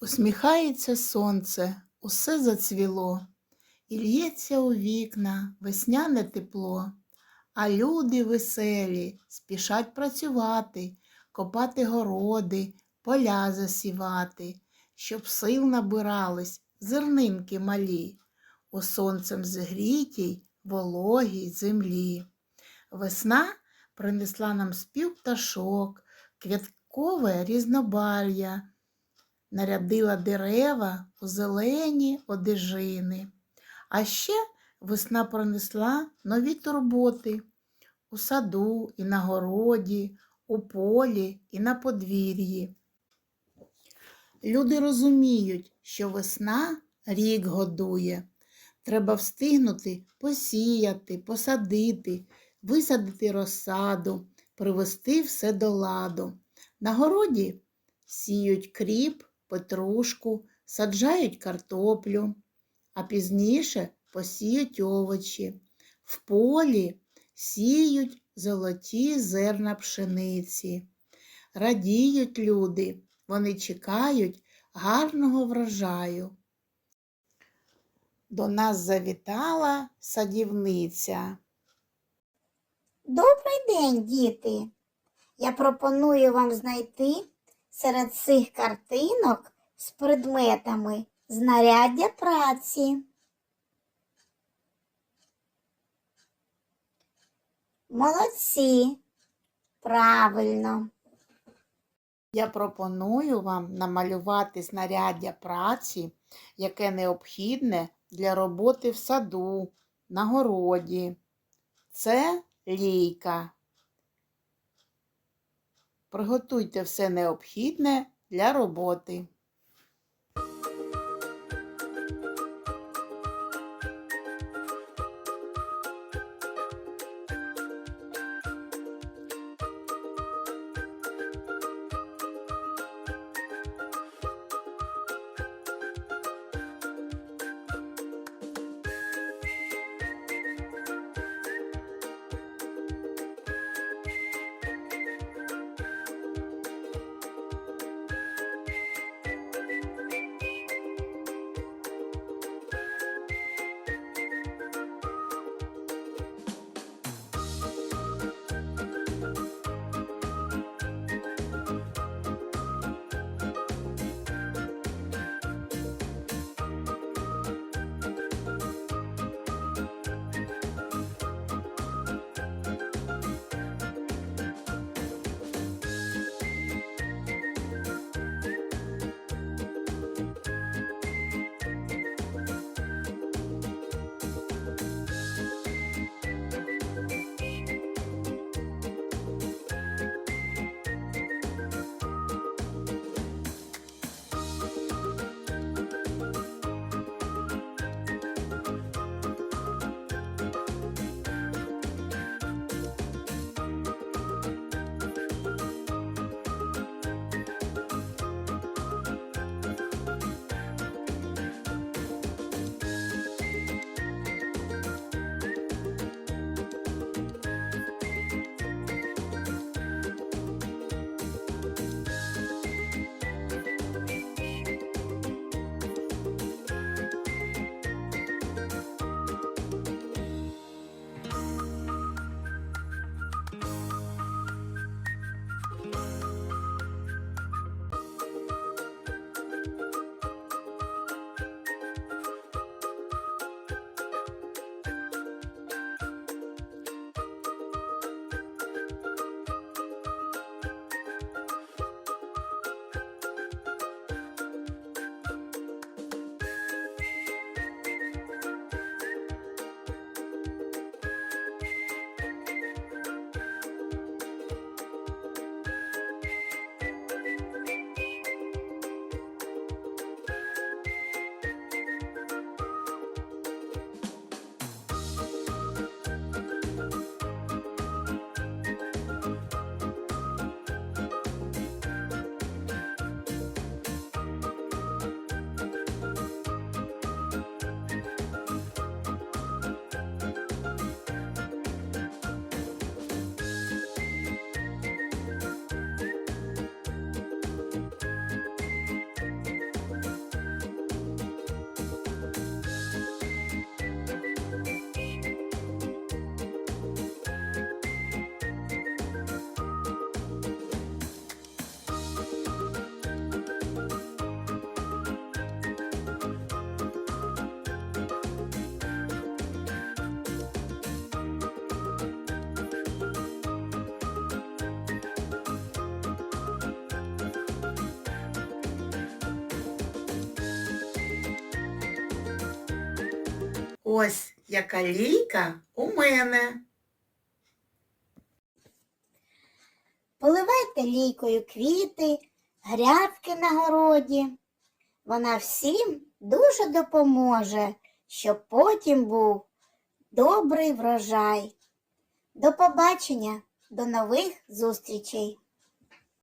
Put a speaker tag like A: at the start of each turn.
A: Усміхається сонце, усе зацвіло, і лється у вікна весняне тепло, а люди веселі спішать працювати, копати городи, поля засівати, щоб сил набирались зернинки малі, у сонцем зігрітій вологій землі. Весна принесла нам спів пташок, квяткове різнобар'я, нарядила дерева у зелені одежини. А ще весна принесла нові турботи у саду і на городі, у полі і на подвір'ї. Люди розуміють, що весна рік годує. Треба встигнути посіяти, посадити, висадити розсаду, привести все до ладу. На городі сіють кріп, петрушку, саджають картоплю, а пізніше посіють овочі. В полі сіють золоті зерна пшениці. Радіють люди, вони чекають гарного врожаю. До нас завітала садівниця.
B: Добрий день, діти! Я пропоную вам знайти серед цих картинок з предметами знаряддя праці. Молодці! Правильно.
A: Я пропоную вам намалювати знаряддя праці, яке необхідне для роботи в саду, на городі. Це лійка. Приготуйте все необхідне для роботи. Ось яка лійка у мене.
B: Поливайте лійкою квіти, грядки на городі. Вона всім дуже допоможе, щоб потім був добрий врожай. До побачення, до нових зустрічей!